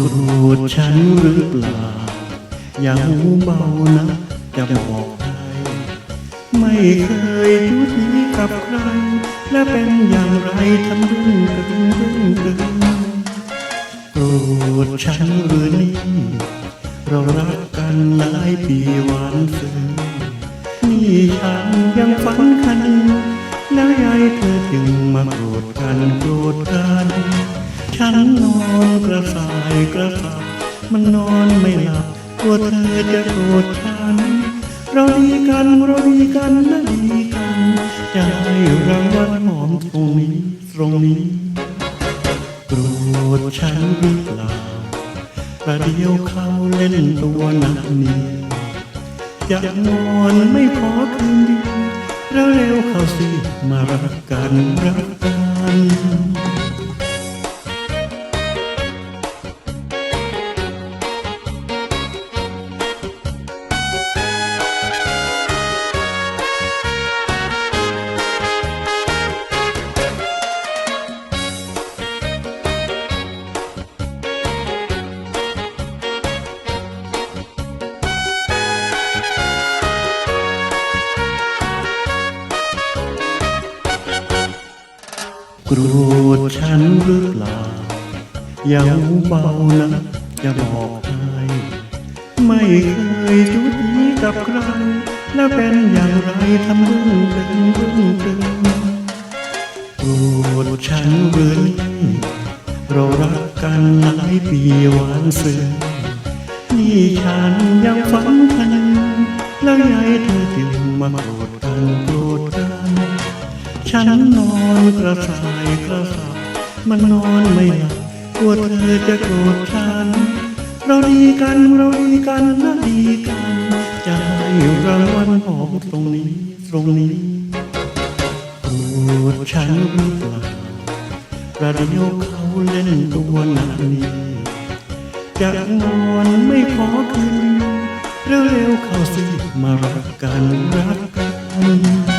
รธฉันหรือเปล่า อย่าหูเบานะจะบอกให้ไม่เคยยุติกับใคร และเป็นอย่างไรทำดึงดึงดึงดึงโกรธฉันหรือนี่ เรารักกันหลายปีหวานซึ้งนี่ฉันยังฝันคันแล้วยายเธอจึงมาโกรธกันโกรธกัน ฉันนอนกระสายกระสับมันนอนไม่หลับกลัวเธอจะโกรธฉัน เราดีกันเราดีกันนะดีกันจะให้รางวัลหอมตรงนี้ตรงนี้โกรธฉันหรือเปล่าประเดียวเขาเล่นตัวหนักนี้จะนอนไม่พอคืนดีแล้วเร็วเข้าสิมารักกันรัก โกรธฉันหรือเปล่าอย่าเบานะจะบอกให้ไม่เคยจุดนี้กับใครแล้วเป็นอย่างไรทำดึงดึงดึงดึงโกรธฉันหรือนี่เรารักกันหลายปีหวานซึ้งนี่ฉันยังฝันคันแล้วยายเธอจึงมาโกรธ ฉันนอนกระสายกระสับมันนอนไม่หลับกลัวเธอจะโกรธฉัน เราดีกันเราดีกันนะดีกัน จะให้รางวัลหอมตรงนี้ตรงนี้โกรธฉันหรือเปล่าประเดี๋ยวเขาเล่นตัวหนักนี้จะนอนไม่พอคืนดีเร็วๆเข้าสิมารักกันรักกัน